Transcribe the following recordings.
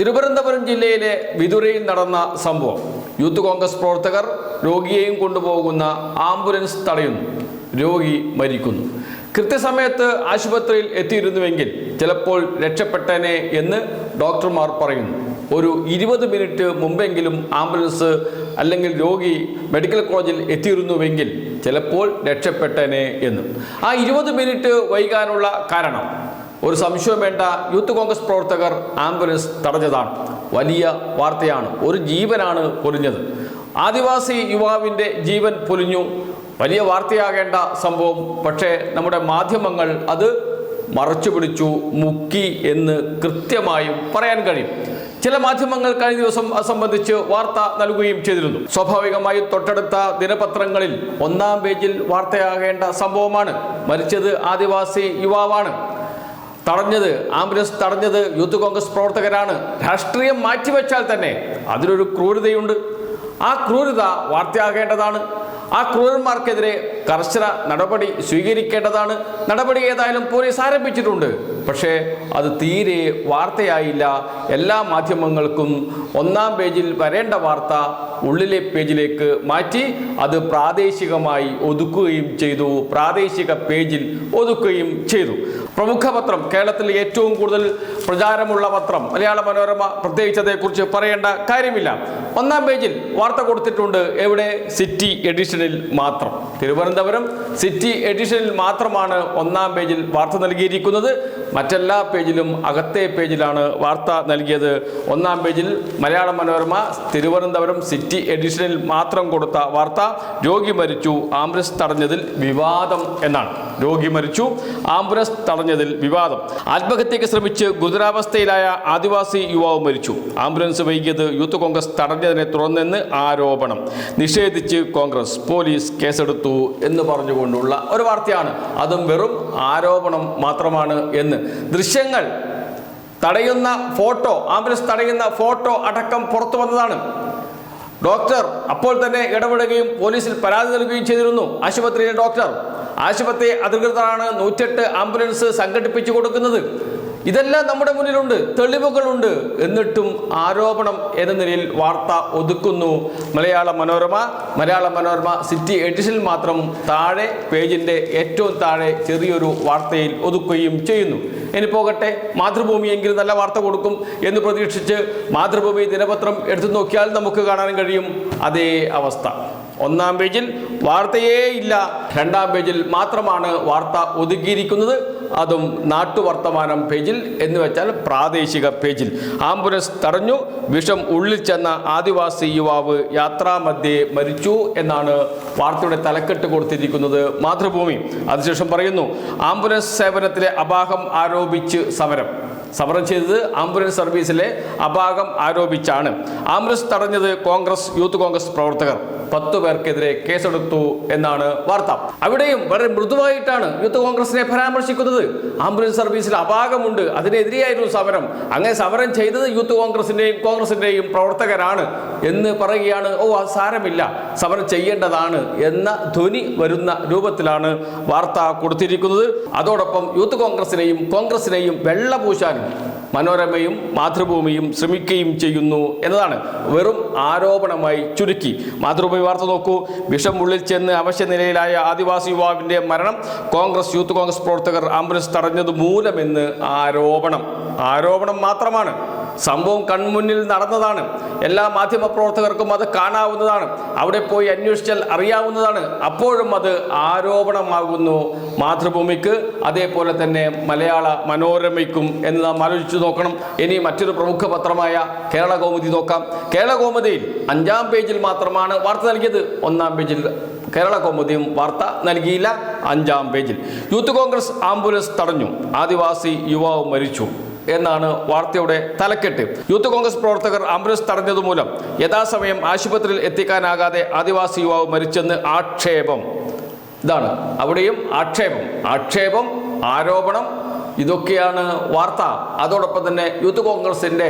തിരുവനന്തപുരം ജില്ലയിലെ വിതുരയിൽ നടന്ന സംഭവം. യൂത്ത് കോൺഗ്രസ് പ്രവർത്തകർ രോഗിയെയും കൊണ്ടുപോകുന്ന ആംബുലൻസ് തടയുന്നു. രോഗി മരിക്കുന്നു. കൃത്യസമയത്ത് ആശുപത്രിയിൽ എത്തിയിരുന്നുവെങ്കിൽ ചിലപ്പോൾ രക്ഷപ്പെട്ടനെ എന്ന് ഡോക്ടർമാർ പറയുന്നു. ഒരു ഇരുപത് മിനിറ്റ് മുമ്പെങ്കിലും ആംബുലൻസ് അല്ലെങ്കിൽ രോഗി മെഡിക്കൽ കോളേജിൽ എത്തിയിരുന്നുവെങ്കിൽ ചിലപ്പോൾ രക്ഷപ്പെട്ടനെ എന്ന്. ആ ഇരുപത് മിനിറ്റ് വൈകാനുള്ള കാരണം ഒരു സംശയം വേണ്ട. യൂത്ത് കോൺഗ്രസ് പ്രവർത്തകർ ആംബുലൻസ് തടഞ്ഞതാണ്. വലിയ വാർത്തയാണ്. ഒരു ജീവനാണ് പൊലിഞ്ഞത്. ആദിവാസി യുവാവിന്റെ ജീവൻ പൊലിഞ്ഞു. വലിയ വാർത്തയാകേണ്ട സംഭവം. പക്ഷേ നമ്മുടെ മാധ്യമങ്ങൾ അത് മറച്ചു പിടിച്ചു മുക്കി എന്ന് കൃത്യമായും പറയാൻ കഴിയും. ചില മാധ്യമങ്ങൾ കഴിഞ്ഞ ദിവസം അത് സംബന്ധിച്ച് വാർത്ത നൽകുകയും ചെയ്തിരുന്നു. സ്വാഭാവികമായി തൊട്ടടുത്ത ദിനപത്രങ്ങളിൽ ഒന്നാം പേജിൽ വാർത്തയാകേണ്ട സംഭവമാണ്. മരിച്ചത് ആദിവാസി യുവാവാണ്. തടഞ്ഞത് ആംബുലൻസ് തടഞ്ഞത് യൂത്ത് കോൺഗ്രസ് പ്രവർത്തകരാണ്. രാഷ്ട്രീയം മാറ്റിവെച്ചാൽ തന്നെ അതിലൊരു ക്രൂരതയുണ്ട്. ആ ക്രൂരത വാർത്തയാകേണ്ടതാണ്. ആ ക്രൂരന്മാർക്കെതിരെ കർശന നടപടി സ്വീകരിക്കേണ്ടതാണ്. നടപടി ഏതായാലും പോലീസ് ആരംഭിച്ചിട്ടുണ്ട്. പക്ഷേ അത് തീരെ വാർത്തയായില്ല. എല്ലാ മാധ്യമങ്ങൾക്കും ഒന്നാം പേജിൽ വരേണ്ട വാർത്ത ഉള്ളിലെ പേജിലേക്ക് മാറ്റി അത് പ്രാദേശികമായി ഒതുക്കുകയും ചെയ്തു. പ്രാദേശിക പേജിൽ ഒതുക്കുകയും ചെയ്തു. പ്രമുഖ പത്രം കേരളത്തിൽ ഏറ്റവും കൂടുതൽ പ്രചാരമുള്ള പത്രം മലയാള മനോരമ പ്രത്യേകിച്ച് അതേക്കുറിച്ച് പറയേണ്ട കാര്യമില്ല. ഒന്നാം പേജിൽ വാർത്ത കൊടുത്തിട്ടുണ്ട് എവിടെ? സിറ്റി എഡിഷനിൽ മാത്രം. തിരുവനന്തപുരം സിറ്റി എഡിഷനിൽ മാത്രമാണ് ഒന്നാം പേജിൽ വാർത്ത നൽകിയിരിക്കുന്നത്. മറ്റെല്ലാ പേജിലും അകത്തെ പേജിലാണ് വാർത്ത നൽകിയത്. ഒന്നാം പേജിൽ മലയാള മനോരമ തിരുവനന്തപുരം സിറ്റി എഡിഷനിൽ മാത്രം കൊടുത്ത വാർത്ത രോഗി മരിച്ചു ആംബുലൻസ് തടഞ്ഞതിൽ വിവാദം എന്നാണ്. രോഗി മരിച്ചു. ആംബുലൻസ് തടഞ്ഞതിൽ വിവാദം. ആത്മഹത്യയ്ക്ക് ശ്രമിച്ച് ഗുരുതരാവസ്ഥയിലായ ആദിവാസി യുവാവ് മരിച്ചു. ആംബുലൻസ് വൈകിയത് യൂത്ത് കോൺഗ്രസ് തടഞ്ഞതിനെ തുടർന്നെന്ന് ആരോപണം. നിഷേധിച്ച് കോൺഗ്രസ് പോലീസ് കേസെടുത്തു എന്ന് പറഞ്ഞുകൊണ്ടുള്ള ഒരു വാർത്തയാണ്. അതും വെറും ആരോപണം മാത്രമാണ് എന്ന്. ദൃശ്യങ്ങൾ തടയുന്ന ഫോട്ടോ ആംബുലൻസ് തടയുന്ന ഫോട്ടോ അടക്കം പുറത്തു വന്നതാണ്. ഡോക്ടർ അപ്പോൾ തന്നെ ഇടപെടുകയും പോലീസിൽ പരാതി നൽകുകയും ചെയ്തിരുന്നു. ആശുപത്രിയിലെ ഡോക്ടർ. ആശുപത്രി അധികൃതരാണ് നൂറ്റെട്ട് ആംബുലൻസ് സംഘടിപ്പിച്ചു കൊടുക്കുന്നത്. ഇതെല്ലാം നമ്മുടെ മുന്നിലുണ്ട്. തെളിവുകളുണ്ട്. എന്നിട്ടും ആരോപണം എന്ന നിലയിൽ വാർത്ത ഒതുക്കുന്നു. മലയാള മനോരമ മലയാള മനോരമ സിറ്റി എഡിഷനിൽ മാത്രം താഴെ പേജിന്റെ ഏറ്റവും താഴെ ചെറിയൊരു വാർത്തയിൽ ഒതുക്കുകയും ചെയ്യുന്നു. ഇനി പോകട്ടെ. മാതൃഭൂമിയെങ്കിലും നല്ല വാർത്ത കൊടുക്കും എന്ന് പ്രതീക്ഷിച്ച് മാതൃഭൂമി ദിനപത്രം എടുത്തു നോക്കിയാൽ നമുക്ക് കാണാൻ കഴിയും അതേ അവസ്ഥ. ഒന്നാം പേജിൽ വാർത്തയേ ഇല്ല. രണ്ടാം പേജിൽ മാത്രമാണ് വാർത്ത ഒതുക്കിയിരിക്കുന്നത്. അതും നാട്ടുവർത്തമാനം പേജിൽ എന്ന് വെച്ചാൽ പ്രാദേശിക പേജിൽ. ആംബുലൻസ് തടഞ്ഞു. വിഷം ഉള്ളിൽ ചെന്ന ആദിവാസി യുവാവ് യാത്രാമധ്യേ മരിച്ചു എന്നാണ് വാർത്തയുടെ തലക്കെട്ട് കൊടുത്തിരിക്കുന്നത് മാതൃഭൂമി. അതിനുശേഷം പറയുന്നു ആംബുലൻസ് സേവനത്തിലെ അപാകം ആരോപിച്ച് സമരം. സമരം ചെയ്തത് ആംബുലൻസ് സർവീസിലെ അപാകം ആരോപിച്ചാണ്. ആംബുലൻസ് തടഞ്ഞത് കോൺഗ്രസ് യൂത്ത് കോൺഗ്രസ് പ്രവർത്തകർ. പത്തു പേർക്കെതിരെ കേസെടുത്തു എന്നാണ് വാർത്ത. അവിടെയും വളരെ മൃദുവായിട്ടാണ് യൂത്ത് കോൺഗ്രസിനെ പരാമർശിക്കുന്നത്. ആംബുലൻസ് സർവീസിൽ അപാകമുണ്ട്. അതിനെതിരെയായിരുന്നു സമരം. അങ്ങനെ സമരം ചെയ്തത് യൂത്ത് കോൺഗ്രസിന്റെയും കോൺഗ്രസിന്റെയും പ്രവർത്തകരാണ് എന്ന് പറയുകയാണ് ഓ അത് സാരമില്ല. സമരം ചെയ്യേണ്ടതാണ് എന്ന ധ്വനി വരുന്ന രൂപത്തിലാണ് വാർത്ത കൊടുത്തിരിക്കുന്നത്. അതോടൊപ്പം യൂത്ത് കോൺഗ്രസിനെയും കോൺഗ്രസിനെയും വെള്ളപൂശാനും മനോരമയും മാതൃഭൂമിയും ശ്രമിക്കുകയും ചെയ്യുന്നു എന്നതാണ് വെറും ആരോപണമായി ചുരുക്കി. മാതൃഭൂമി വാർത്ത നോക്കൂ. വിഷം ഉള്ളിൽ ചെന്ന് അവശ്യ നിലയിലായ ആദിവാസി യുവാവിന്റെ മരണം കോൺഗ്രസ് യൂത്ത് കോൺഗ്രസ് പ്രവർത്തകർ ആംബുലൻസ് തടഞ്ഞത് മൂലമെന്ന് ആരോപണം. ആരോപണം മാത്രമാണ്. സംഭവം കൺമുന്നിൽ നടന്നതാണ്. എല്ലാ മാധ്യമ പ്രവർത്തകർക്കും അത് കാണാവുന്നതാണ്. അവിടെ പോയി അന്വേഷിച്ചാൽ അറിയാവുന്നതാണ്. അപ്പോഴും അത് ആരോപണമാകുന്നു മാതൃഭൂമിക്ക്. അതേപോലെ തന്നെ മലയാള മനോരമയ്ക്കും എന്ന് നാം ആലോചിച്ചു നോക്കണം. ഇനി മറ്റൊരു പ്രമുഖ പത്രമായ കേരള കൗമുദി നോക്കാം. കേരള കൗമുദിയിൽ അഞ്ചാം പേജിൽ മാത്രമാണ് വാർത്ത നൽകിയത്. ഒന്നാം പേജിൽ കേരള കൗമുദിയും വാർത്ത നൽകിയില്ല. അഞ്ചാം പേജിൽ യൂത്ത് കോൺഗ്രസ് ആംബുലൻസ് തടഞ്ഞു. ആദിവാസി യുവാവ് മരിച്ചു. എന്നാണ് വാർത്തയുടെ തലക്കെട്ട്. യൂത്ത് കോൺഗ്രസ് പ്രവർത്തകർ ആംബുലൻസ് തടഞ്ഞതുമൂലം യഥാസമയം ആശുപത്രിയിൽ എത്തിക്കാനാകാതെ ആദിവാസി യുവാവ് മരിച്ചെന്ന് ആക്ഷേപം. ഇതാണ് അവിടെയും ആക്ഷേപം. ആക്ഷേപം ആരോപണം ഇതൊക്കെയാണ് വാർത്ത. അതോടൊപ്പം തന്നെ യൂത്ത് കോൺഗ്രസിന്റെ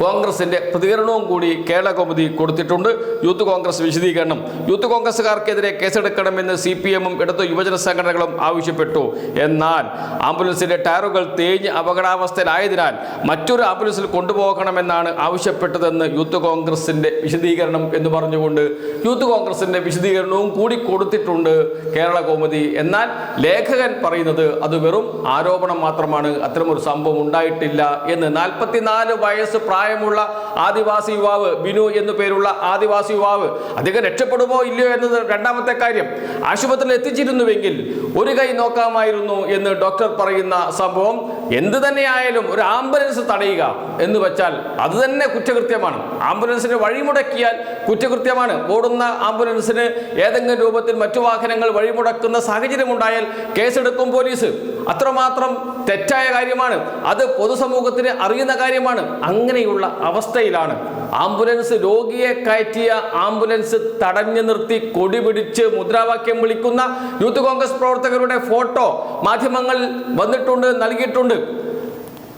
കോൺഗ്രസിന്റെ പ്രതികരണവും കൂടി കേരള കോമതി കൊടുത്തിട്ടുണ്ട്. യൂത്ത് കോൺഗ്രസ് വിശദീകരണം. യൂത്ത് കോൺഗ്രസുകാർക്കെതിരെ കേസെടുക്കണമെന്ന് സി പി എമ്മും ഇടതു യുവജന സംഘടനകളും ആവശ്യപ്പെട്ടു. എന്നാൽ ആംബുലൻസിന്റെ ടയറുകൾ തേഞ്ഞ് അപകടാവസ്ഥയിലായതിനാൽ മറ്റൊരു ആംബുലൻസിൽ കൊണ്ടുപോകണമെന്നാണ് ആവശ്യപ്പെട്ടതെന്ന് യൂത്ത് കോൺഗ്രസിന്റെ വിശദീകരണം എന്ന് പറഞ്ഞുകൊണ്ട് യൂത്ത് കോൺഗ്രസിന്റെ വിശദീകരണവും കൂടി കൊടുത്തിട്ടുണ്ട് കേരള കോമതി. എന്നാൽ ലേഖകൻ പറയുന്നത് അത് വെറും ആരോപണം മാത്രമാണ്. അത്തരമൊരു സംഭവം ഉണ്ടായിട്ടില്ല എന്ന് നാൽപ്പത്തിനാല് വയസ്സ് പ്രായമുള്ള ആദിവാസി യുവാവ് ബിനു എന്നു പേരുള്ള ആദിവാസി യുവാവ് അദ്ദേഹം രക്ഷപ്പെടുമോ ഇല്ലയോ എന്നത് രണ്ടാമത്തെ കാര്യം. ആശുപത്രിയിൽ എത്തിച്ചിരുന്നുവെങ്കിൽ ഒരു കൈ നോക്കാമായിരുന്നു എന്ന് ഡോക്ടർ പറയുന്ന സംഭവം. എന്ത് തന്നെയായാലും ഒരു ആംബുലൻസ് തടയുക എന്ന് വെച്ചാൽ അത് തന്നെ കുറ്റകൃത്യമാണ്. ആംബുലൻസിന് വഴിമുടക്കിയാൽ കുറ്റകൃത്യമാണ്. ഓടുന്ന ആംബുലൻസിന് ഏതെങ്കിലും രൂപത്തിൽ മറ്റു വാഹനങ്ങൾ വഴിമുടക്കുന്ന സാഹചര്യം ഉണ്ടായാൽ കേസെടുക്കും പോലീസ്. അത്രമാത്രം തെറ്റായ കാര്യമാണ്. അത് പൊതുസമൂഹത്തിന് അറിയുന്ന കാര്യമാണ്. അങ്ങനെയുള്ള അവസ്ഥയിലാണ്. ആംബുലൻസ് രോഗിയെ കയറ്റിയ ആംബുലൻസ് തടഞ്ഞു നിർത്തി കൊടി പിടിച്ച് മുദ്രാവാക്യം വിളിക്കുന്ന യൂത്ത് കോൺഗ്രസ് പ്രവർത്തകരുടെ ഫോട്ടോ മാധ്യമങ്ങൾ വന്നിട്ടുണ്ട് നൽകിയിട്ടുണ്ട്.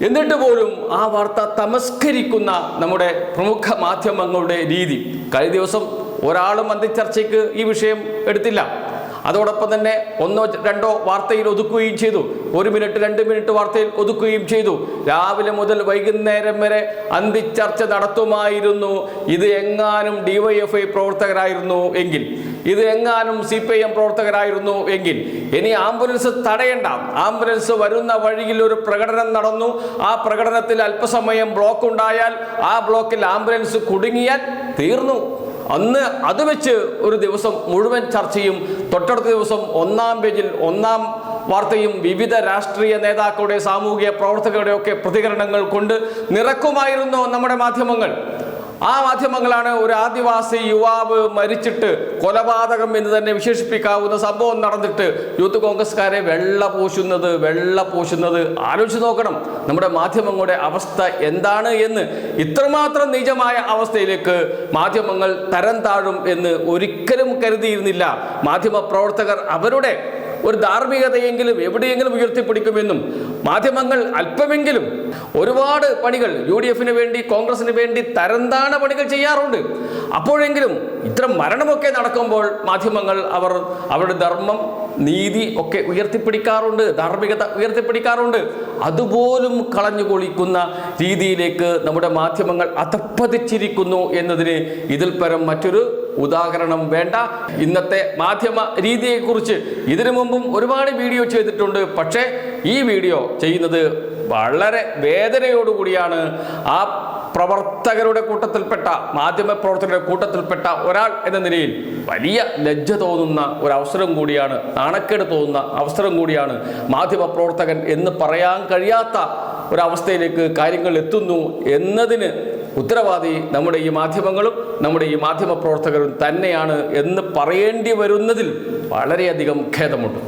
എന്നിട്ട് പോലും ആ വാർത്ത തമസ്കരിക്കുന്ന നമ്മുടെ പ്രമുഖ മാധ്യമങ്ങളുടെ രീതി. കഴിഞ്ഞ ദിവസം ഒരാളും അന്തിച്ചർച്ചയ്ക്ക് ഈ വിഷയം എടുത്തില്ല. അതോടൊപ്പം തന്നെ ഒന്നോ രണ്ടോ വാർത്തയിൽ ഒതുക്കുകയും ചെയ്തു. ഒരു മിനിറ്റ് രണ്ട് മിനിറ്റ് വാർത്തയിൽ ഒതുക്കുകയും ചെയ്തു. രാവിലെ മുതൽ വൈകുന്നേരം വരെ അന്തിച്ചർച്ച നടത്തുമായിരുന്നു. ഇത് എങ്ങാനും ഡിവൈഎഫ്ഐ പ്രവർത്തകരായിരുന്നു എങ്കിൽ ഇത് എങ്ങാനും സി പി ഐ എം പ്രവർത്തകരായിരുന്നു എങ്കിൽ ഇനി ആംബുലൻസ് തടയണ്ട. ആംബുലൻസ് വരുന്ന വഴിയിൽ ഒരു പ്രകടനം നടന്നു. ആ പ്രകടനത്തിൽ അല്പസമയം ബ്ലോക്ക് ഉണ്ടായാൽ ആ ബ്ലോക്കിൽ ആംബുലൻസ് കുടുങ്ങിയാൽ തീർന്നു. അന്ന് അത് വെച്ച് ഒരു ദിവസം മുഴുവൻ ചർച്ചയും തൊട്ടടുത്ത ദിവസം ഒന്നാം പേജിൽ ഒന്നാം വാർത്തയും വിവിധ രാഷ്ട്രീയ നേതാക്കളുടെ സാമൂഹിക പ്രവർത്തകരുടെ ഒക്കെ പ്രതികരണങ്ങൾ കൊണ്ട് നിറക്കുമായിരുന്നു നമ്മുടെ മാധ്യമങ്ങൾ. ആ മാധ്യമങ്ങളാണ് ഒരു ആദിവാസി യുവാവ് മരിച്ചിട്ട് കൊലപാതകം എന്ന് തന്നെ വിശേഷിപ്പിക്കാവുന്ന സംഭവം നടന്നിട്ട് യൂത്ത് കോൺഗ്രസ്കാരെ വെള്ള പൂശുന്നത് വെള്ള പൂശുന്നത് ആലോചിച്ച് നോക്കണം. നമ്മുടെ മാധ്യമങ്ങളുടെ അവസ്ഥ എന്താണ് എന്ന് ഇത്രമാത്രം നിജമായ അവസ്ഥയിലേക്ക് മാധ്യമങ്ങൾ തരം താഴും എന്ന് ഒരിക്കലും കരുതിയിരുന്നില്ല. മാധ്യമ പ്രവർത്തകർ അവരുടെ ഒരു ധാർമ്മികതയെങ്കിലും എവിടെയെങ്കിലും ഉയർത്തിപ്പിടിക്കുമെന്നും മാധ്യമങ്ങൾ അല്പമെങ്കിലും ഒരുപാട് പണികൾ യു ഡി എഫിന് വേണ്ടി കോൺഗ്രസിന് വേണ്ടി തരംതാണ പണികൾ ചെയ്യാറുണ്ട്. അപ്പോഴെങ്കിലും ഇത്തരം മരണമൊക്കെ നടക്കുമ്പോൾ മാധ്യമങ്ങൾ അവർ അവരുടെ ധർമ്മം നീതി ഒക്കെ ഉയർത്തിപ്പിടിക്കാറുണ്ട് ധാർമ്മികത ഉയർത്തിപ്പിടിക്കാറുണ്ട്. അതുപോലും കളഞ്ഞു കൊളിക്കുന്ന രീതിയിലേക്ക് നമ്മുടെ മാധ്യമങ്ങൾ അധപ്പതിച്ചിരിക്കുന്നു എന്നതിന് ഇതിൽ പരം മറ്റൊരു ഉദാഹരണം വേണ്ട. ഇന്നത്തെ മാധ്യമ രീതിയെക്കുറിച്ച് ഇതിനു മുമ്പും ഒരുപാട് വീഡിയോ ചെയ്തിട്ടുണ്ട്. പക്ഷേ ഈ വീഡിയോ ചെയ്യുന്നത് വളരെ വേദനയോടുകൂടിയാണ്. ആ പ്രവർത്തകരുടെ കൂട്ടത്തിൽപ്പെട്ട മാധ്യമ പ്രവർത്തകരുടെ കൂട്ടത്തിൽപ്പെട്ട ഒരാൾ എന്ന നിലയിൽ വലിയ ലജ്ജ തോന്നുന്ന ഒരു അവസരം കൂടിയാണ് നാണക്കേട് തോന്നുന്ന അവസരം കൂടിയാണ് മാധ്യമ പ്രവർത്തകൻ എന്ന് പറയാൻ കഴിയാത്ത ഒരവസ്ഥയിലേക്ക് കാര്യങ്ങൾ എത്തുന്നു എന്നതിന് ഉത്തരവാദി നമ്മുടെ ഈ മാധ്യമങ്ങളും നമ്മുടെ ഈ മാധ്യമ പ്രവർത്തകരും തന്നെയാണ് എന്ന് പറയേണ്ടി വരുന്നതിൽ വളരെയധികം ഖേദമുണ്ട്.